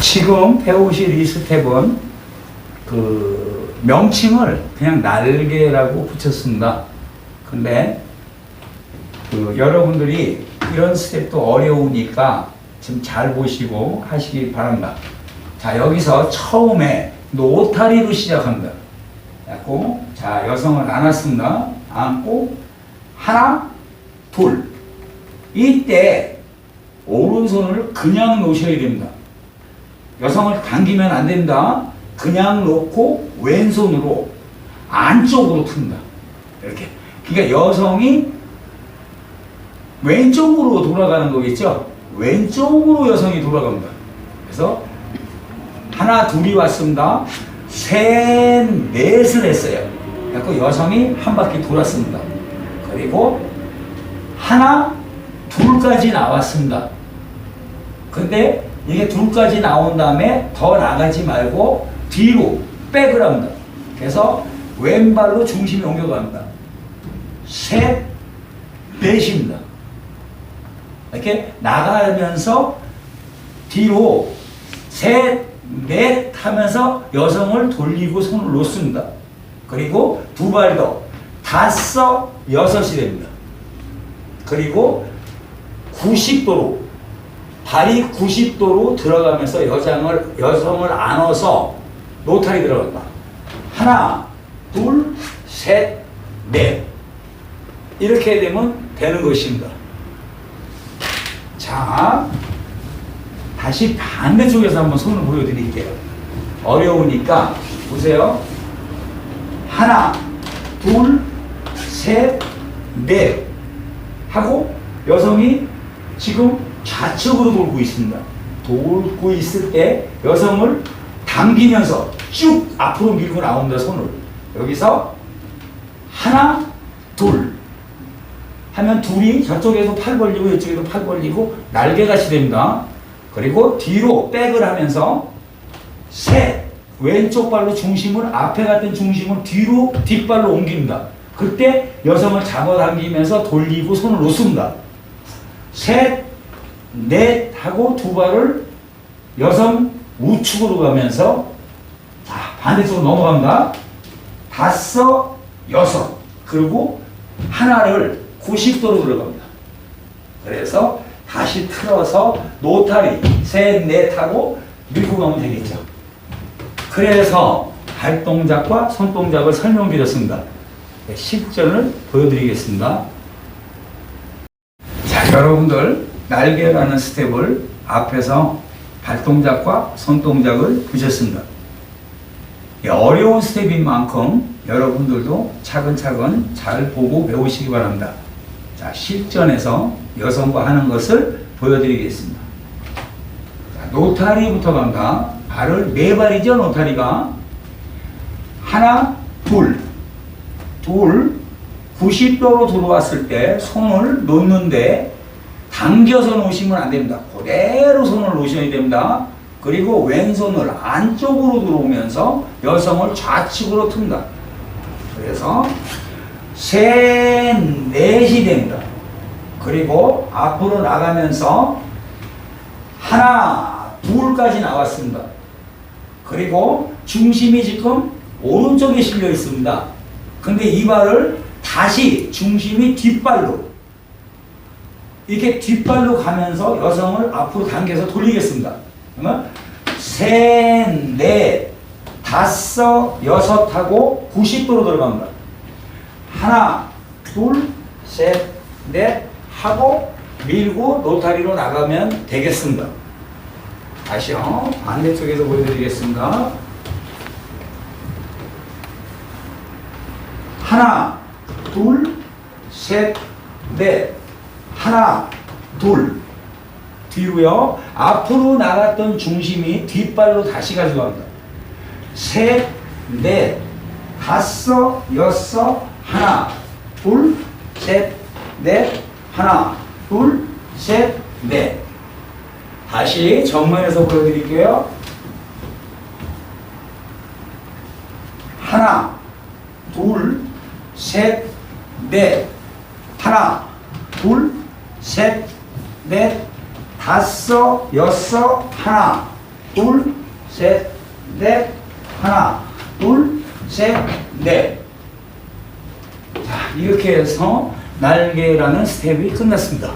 지금 배우실 이 스텝은 그 명칭을 그냥 날개라고 붙였습니다. 근데 그 여러분들이 이런 스텝도 어려우니까 지금 잘 보시고 하시기 바랍니다. 자, 여기서 처음에 노타리로 시작합니다. 그래갖고, 자, 여성을 안았습니다. 안고, 하나, 둘. 이때, 오른손을 그냥 놓으셔야 됩니다. 여성을 당기면 안 됩니다. 그냥 놓고, 왼손으로 안쪽으로 틉니다. 이렇게. 그러니까 여성이 왼쪽으로 돌아가는 거겠죠? 왼쪽으로 여성이 돌아갑니다. 그래서 하나, 둘이 왔습니다. 셋, 넷을 했어요. 그래서 여성이 한 바퀴 돌았습니다. 그리고 하나, 둘까지 나왔습니다. 근데 이게 둘까지 나온 다음에 더 나가지 말고 뒤로 백을 합니다. 그래서 왼발로 중심이 옮겨갑니다. 셋, 넷입니다. 이렇게 나가면서 뒤로 셋, 넷 하면서 여성을 돌리고 손을 놓습니다. 그리고 두 발 더, 다섯, 여섯이 됩니다. 그리고 90도로, 발이 90도로 들어가면서 여성을, 여성을 안아서 노탈이 들어간다. 하나, 둘, 셋, 넷. 이렇게 되면 되는 것입니다. 자, 다시 반대쪽에서 한번 손을 보여드릴게요. 어려우니까 보세요. 하나, 둘, 셋, 넷 하고 여성이 지금 좌측으로 돌고 있습니다. 돌고 있을 때 여성을 당기면서 쭉 앞으로 밀고 나온다 손을 여기서 하나, 둘 하면 둘이 저쪽에서 팔 벌리고 이쪽에도 팔 벌리고 날개같이 됩니다. 그리고 뒤로 백을 하면서 셋 왼쪽 발로 중심을 앞에 갔던 중심을 뒤로 뒷발로 옮깁니다. 그때 여성을 잡아당기면서 돌리고 손을 놓습니다. 셋, 넷 하고 두 발을 여성 우측으로 가면서 자, 반대쪽으로 넘어갑니다. 다섯, 여섯 그리고 하나를 90도로 들어갑니다. 그래서 다시 틀어서 노타리 셋, 넷 하고 밀고 가면 되겠죠. 그래서 발동작과 손동작을 설명드렸습니다. 네, 실전을 보여드리겠습니다. 자, 여러분들 날개라는 스텝을 앞에서 발동작과 손동작을 보셨습니다. 이 어려운 스텝인 만큼 여러분들도 차근차근 잘 보고 배우시기 바랍니다. 자, 실전에서 여성과 하는 것을 보여드리겠습니다. 자, 노타리부터 간다. 발을 네 발이죠, 노타리가. 하나, 둘, 둘, 90도로 들어왔을 때 손을 놓는데 당겨서 놓으시면 안 됩니다. 그대로 손을 놓으셔야 됩니다. 그리고 왼손을 안쪽으로 들어오면서 여성을 좌측으로 튼다. 그래서 셋, 넷이 됩니다. 그리고 앞으로 나가면서 하나, 둘까지 나왔습니다. 그리고 중심이 지금 오른쪽에 실려 있습니다. 근데 이 발을 다시 중심이 뒷발로 이렇게 뒷발로 가면서 여성을 앞으로 당겨서 돌리겠습니다. 그러면 셋, 넷, 다섯, 여섯 하고 90도로 들어갑니다. 하나, 둘, 셋, 넷 하고 밀고 노타리로 나가면 되겠습니다. 다시요. 반대쪽에서 보여드리겠습니다. 하나, 둘, 셋, 넷. 하나, 둘. 뒤로요. 앞으로 나갔던 중심이 뒷발로 다시 가져갑니다. 셋, 넷, 다섯, 여섯, 하나, 둘, 셋, 넷, 하나, 둘, 셋, 넷. 다시 정면에서 보여드릴게요. 하나, 둘, 셋, 넷. 하나, 둘, 셋, 넷, 다섯, 여섯, 하나. 둘, 셋, 넷, 하나, 둘, 셋, 넷. 자, 이렇게 해서 날개라는 스텝이 끝났습니다.